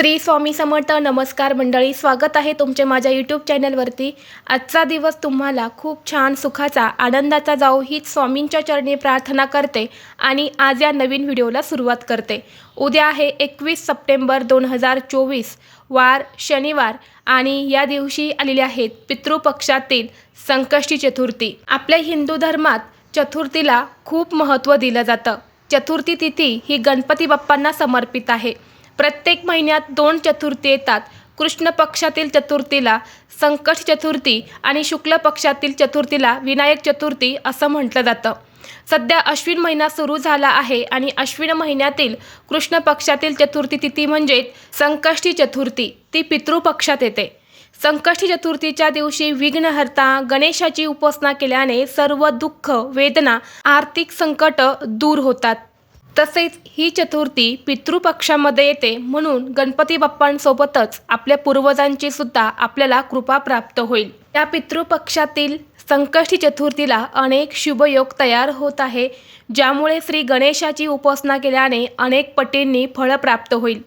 श्री स्वामी समर्थ नमस्कार मंडळी स्वागत आहे तुमचे माझ्या यूट्यूब चॅनलवरती. आजचा दिवस तुम्हाला खूप छान सुखाचा आनंदाचा जाऊ हीच स्वामींच्या चरणी प्रार्थना करते आणि आज या नवीन व्हिडिओला सुरुवात करते. उद्या आहे एकवीस सप्टेंबर दोन हजार चोवीस वार शनिवार आणि या दिवशी आलेले आहेत पितृपक्षातील संकष्टी चतुर्थी. आपल्या हिंदू धर्मात चतुर्थीला खूप महत्त्व दिलं जातं. चतुर्थी तिथी ही गणपती बाप्पांना समर्पित आहे. प्रत्येक महिन्यात दोन चतुर्थी येतात. कृष्ण पक्षातील चतुर्थीला संकट चतुर्थी आणि शुक्ल पक्षातील चतुर्थीला विनायक चतुर्थी असं म्हटलं जातं. सध्या अश्विन महिना सुरू झाला आहे आणि अश्विन महिन्यातील कृष्ण पक्षातील चतुर्थी तिथी म्हणजे संकष्टी चतुर्थी ती पितृपक्षात येते. संकष्टी चतुर्थीच्या दिवशी विघ्नहर्ता गणेशाची उपासना केल्याने सर्व दुःख वेदना आर्थिक संकट दूर होतात. तसेच ही चतुर्थी पितृपक्षामध्ये येते म्हणून गणपती बाप्पांसोबतच आपल्या पूर्वजांची सुद्धा आपल्याला कृपा प्राप्त होईल. या पितृपक्षातील संकष्टी चतुर्थीला अनेक शुभयोग तयार होत आहे ज्यामुळे श्री गणेशाची उपासना केल्याने अनेक पटींनी फळ प्राप्त होईल.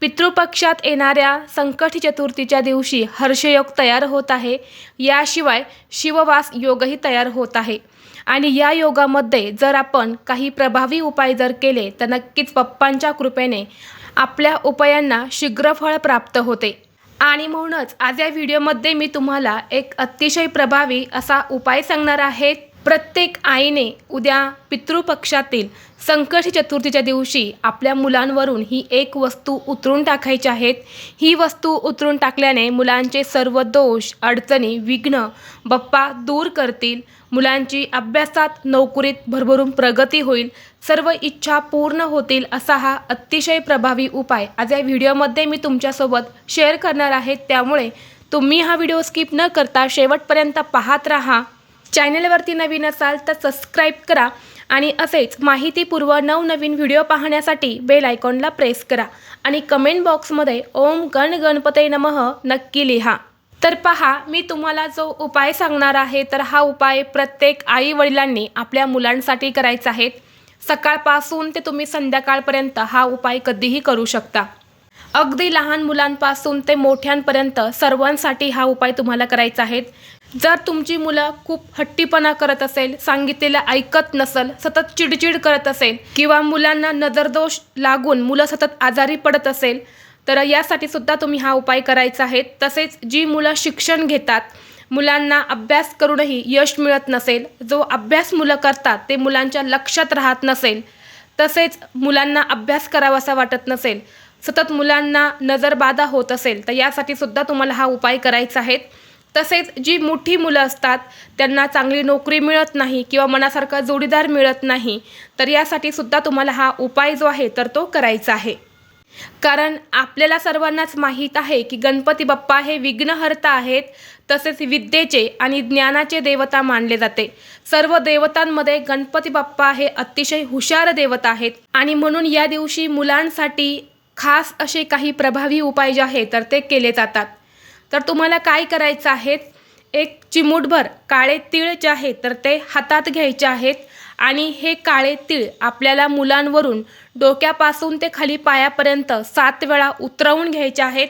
पितृपक्षात येणाऱ्या संकष्टी चतुर्थीच्या दिवशी हर्षयोग तयार होत आहे याशिवाय शिववास योगही तयार होत आहे. आणि या योगामध्ये जर आपण काही प्रभावी उपाय जर केले तर नक्कीच पप्पांच्या कृपेने आपल्या उपायांना शीघ्र फळ प्राप्त होते. आणि म्हणूनच आज या व्हिडिओमध्ये मी तुम्हाला एक अतिशय प्रभावी असा उपाय सांगणार आहे. प्रत्येक आईने उद्या पितृपक्षातील संकष्टी चतुर्थीच्या दिवशी आपल्या मुलांवरून ही एक वस्तू उतरून टाकायची आहेत. ही वस्तू उतरून टाकल्याने मुलांचे सर्व दोष अडचणी विघ्न बप्पा दूर करतील. मुलांची अभ्यासात नोकरीत भरभरून प्रगती होईल. सर्व इच्छा पूर्ण होतील असा हा अतिशय प्रभावी उपाय. आज या व्हिडिओमध्ये मी तुमच्यासोबत शेअर करणार आहे. त्यामुळे तुम्ही हा व्हिडिओ स्किप न करता शेवटपर्यंत पाहत राहा. चॅनलवरती नवीन असाल तर सबस्क्राईब करा आणि असेच माहितीपूर्व नवनवीन व्हिडिओ पाहण्यासाठी बेल आयकॉनला प्रेस करा. आणि कमेंट बॉक्समध्ये ओम गण गणपते नमः नक्की लिहा. तर पहा मी तुम्हाला जो उपाय सांगणार आहे तर हा उपाय प्रत्येक आई वडिलांनी आपल्या मुलांसाठी करायचा आहे. सकाळपासून ते तुम्ही संध्याकाळपर्यंत हा उपाय कधीही करू शकता. अगदी लहान मुलांपासून ते मोठ्यांपर्यंत सर्वांसाठी हा उपाय तुम्हाला करायचा आहे. जर तुमची मुलं खूप हट्टीपणा करत असेल सांगितलेलं ऐकत नसेल सतत चिडचिड करत असेल किंवा मुलांना नजरदोष लागून मुलं सतत आजारी पडत असेल तर यासाठी सुद्धा तुम्ही हा उपाय करायचा आहे. तसेच जी मुलं शिक्षण घेतात मुलांना अभ्यास करूनही यश मिळत नसेल जो अभ्यास मुलं करतात ते मुलांच्या लक्षात राहत नसेल तसेच मुलांना अभ्यास करावासा वाटत नसेल सतत मुलांना नजरबाधा होत असेल तर यासाठी सुद्धा तुम्हाला हा उपाय करायचा आहे. तसेच जी मोठी मुलं असतात त्यांना चांगली नोकरी मिळत नाही किंवा मनासारखा जोडीदार मिळत नाही तर यासाठी सुद्धा तुम्हाला हा उपाय जो आहे तर तो करायचा आहे. कारण आपल्याला सर्वांनाच माहीत आहे की गणपती बाप्पा हे विघ्नहर्ता आहेत तसेच विद्येचे आणि ज्ञानाचे देवता मानले जाते. सर्व देवतांमध्ये गणपती बाप्पा हे अतिशय हुशार देवता आहेत आणि म्हणून या दिवशी मुलांसाठी खास असे काही प्रभावी उपाय जे आहेत तर ते केले जातात. तर तुम्हाला काय करायचं आहे? एक चिमूटभर काळे तीळ जे आहेत तर ते हातात घ्यायचे आहेत. आणि हे काळे तीळ आपल्याला मुलांवरून डोक्यापासून ते खाली पायापर्यंत सात वेळा उतरवून घ्यायचे आहेत.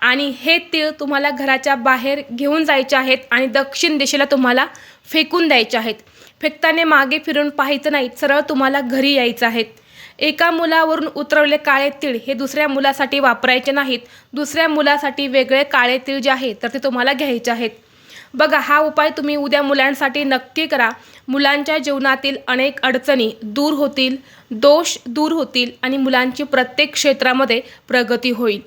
आणि हे तीळ तुम्हाला घराच्या बाहेर घेऊन जायचे आहेत आणि दक्षिण दिशेला तुम्हाला फेकून द्यायचे आहेत. फेकताना मागे फिरून पाहायचं नाही सरळ तुम्हाला घरी यायचं आहेत एका मुलावरून उतरवले काळे तीळ हे दुसऱ्या मुलासाठी वापरायचे नाहीत. दुसऱ्या मुलासाठी वेगळे काळे तीळ जे आहेत तर ते तुम्हाला घ्यायचे आहेत. बघा हा उपाय तुम्ही उद्या मुलांसाठी नक्की करा. मुलांच्या जीवनातील अनेक अडचणी दूर होतील दोष दूर होतील आणि मुलांची प्रत्येक क्षेत्रामध्ये प्रगती होईल.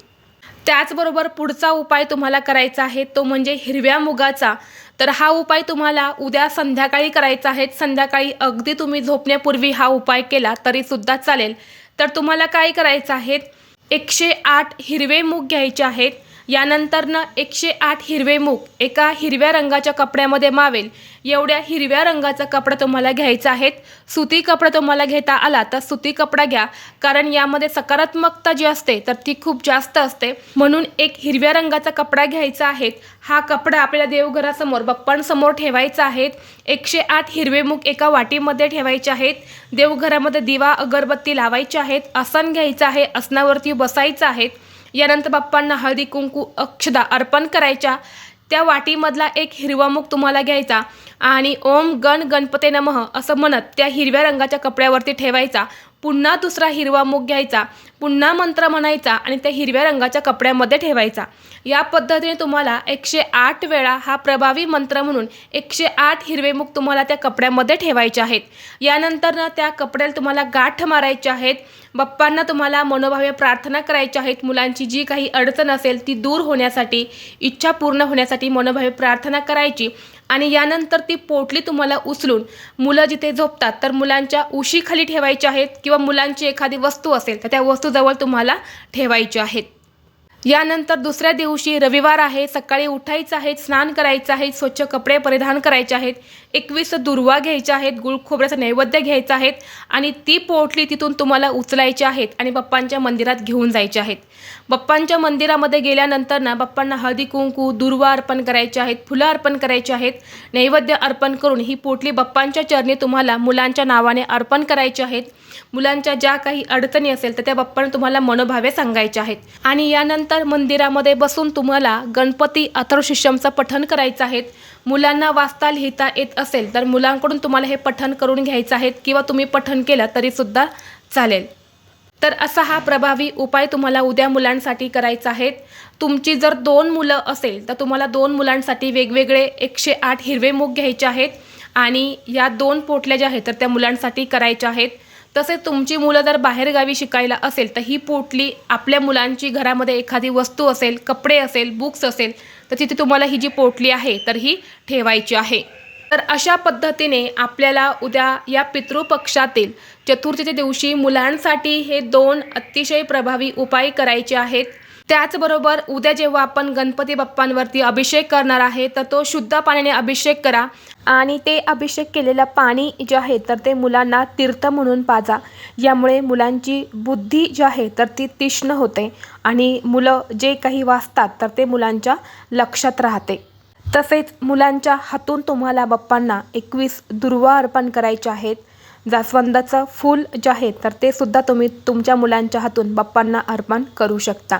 त्याचबरोबर पुढचा उपाय तुम्हाला करायचा आहे तो म्हणजे हिरव्या मुगाचा. तर हा उपाय तुम्हाला उद्या संध्याकाळी करायचा आहे. संध्याकाळी अगदी तुम्ही झोपण्यापूर्वी हा उपाय केला तरीसुद्धा चालेल. तर तुम्हाला काय करायचं आहे? एकशे आठ हिरवे मूग घ्यायचे आहेत. यानंतरनं एकशे आठ हिरवे मूग एका हिरव्या रंगाच्या कपड्यामध्ये मावेल. एवढ्या हिरव्या रंगाचा कपडा तुम्हाला घ्यायचा आहेत सुती कपडा तुम्हाला घेता आला तर सुती कपडा घ्या. कारण यामध्ये सकारात्मकता जी असते तर ती खूप जास्त असते. म्हणून एक हिरव्या रंगाचा कपडा घ्यायचा आहे. हा कपडा आपल्या देवघरासमोर बप्पांसमोर ठेवायचा आहे. एकशे आठ हिरवे मूग एका वाटीमध्ये ठेवायचे आहेत. देवघरामध्ये दिवा अगरबत्ती लावायची आहेत. आसन घ्यायचं आहे. आसनावरती बसायचं आहे. यानंतर बाप्पांना हळदी कुंकू अक्षदा अर्पण करायच्या. त्या वाटीमधला एक हिरवा मुख तुम्हाला घ्यायचा आणि ओम गण गणपते नमः असं म्हणत त्या हिरव्या रंगाच्या कपड्यावरती ठेवायचा. पुन्हा दुसरा हिरवा मुख घ्यायचा. पुन्हा मंत्र म्हणायचा आणि त्या हिरव्या रंगाच्या कपड्यामध्ये ठेवायचा. या पद्धतीने तुम्हाला एकशे आठ वेळा हा प्रभावी मंत्र म्हणून एकशे आठ हिरवेमुख तुम्हाला त्या कपड्यामध्ये ठेवायचे आहेत. यानंतर ना त्या कपड्याला तुम्हाला गाठ मारायचे आहेत. बाप्पांना तुम्हाला मनोभावे प्रार्थना करायच्या आहेत. मुलांची जी काही अडचण असेल ती दूर होण्यासाठी इच्छा पूर्ण होण्यासाठी मनोभावे प्रार्थना करायची आणि यानंतर ती पोटली तुम्हाला उचलून मुलं जिथे झोपतात तर मुलांच्या उशीखाली ठेवायची आहेत किंवा मुलांची एखादी वस्तू असेल तर त्या वस्तू वस्तूजवळ तुम्हाला ठेवायचे आहेत. यानंतर दुसऱ्या दिवशी रविवार आहे सकाळी उठायचं आहे स्नान करायचं आहे स्वच्छ कपडे परिधान करायचे आहेत एकवीस दुर्वा घ्यायच्या आहेत गुळ खोबऱ्याचं नैवेद्य घ्यायचं आहेत आणि ती पोटली तिथून तुम्हाला उचलायची आहेत आणि बाप्पांच्या मंदिरात घेऊन जायचे आहेत. बाप्पांच्या मंदिरामध्ये गेल्यानंतर ना बाप्पांना हळदी कुंकू दुर्वा अर्पण करायचे आहेत फुलं अर्पण करायचे आहेत नैवेद्य अर्पण करून ही पोटली बाप्पांच्या चरणी तुम्हाला मुलांच्या नावाने अर्पण करायची आहेत. मुलांच्या ज्या काही अडचणी असेल तर त्या बाप्पांना तुम्हाला मनोभावे सांगायचे आहेत. आणि यानंतर मंदिरामध्ये बसून तुम्हाला गणपती अथर्वशिष्यमचं पठण करायचं आहे. मुलांना वाचता लिहिता येत असेल तर मुलांकडून तुम्हाला हे पठण करून घ्यायचं आहे किंवा तुम्ही पठण केलं तरीसुद्धा चालेल. तर असा हा प्रभावी उपाय तुम्हाला उद्या मुलांसाठी करायचा आहे. तुमची जर दोन मुलं असेल तर तुम्हाला दोन मुलांसाठी वेगवेगळे एकशे आठ हिरवे मूग घ्यायचे आहेत आणि या दोन पोटल्या ज्या आहेत तर त्या मुलांसाठी करायच्या आहेत. तसेच तुमची मुलं जर बाहेरगावी शिकायला असेल तर ही पोटली आपल्या मुलांची घरामध्ये एखादी वस्तू असेल कपडे असेल बुक्स असेल तर तिथे तुम्हाला ही जी पोटली आहे तर ही ठेवायची आहे. तर अशा पद्धतीने आपल्याला उद्या या पितृपक्षातील चतुर्थीच्या दिवशी मुलांसाठी हे दोन अतिशय प्रभावी उपाय करायचे आहेत. त्याचबरोबर उद्या जेव्हा आपण गणपती बाप्पांवरती अभिषेक करणार आहे तर तो शुद्ध पाण्याने अभिषेक करा. आणि ते अभिषेक केलेलं पाणी जे आहे तर ते मुलांना तीर्थ म्हणून पाजा. यामुळे मुलांची बुद्धी जी आहे तर ती तीक्ष्ण होते आणि मुलं जे काही वाचतात तर ते मुलांच्या लक्षात राहते. तसेच मुलांच्या हातून तुम्हाला बाप्पांना एकवीस दुर्वा अर्पण करायचे आहेत. जास्वंदाचं फूल जे आहे तर ते सुद्धा तुम्ही तुमच्या मुलांच्या हातून बाप्पांना अर्पण करू शकता.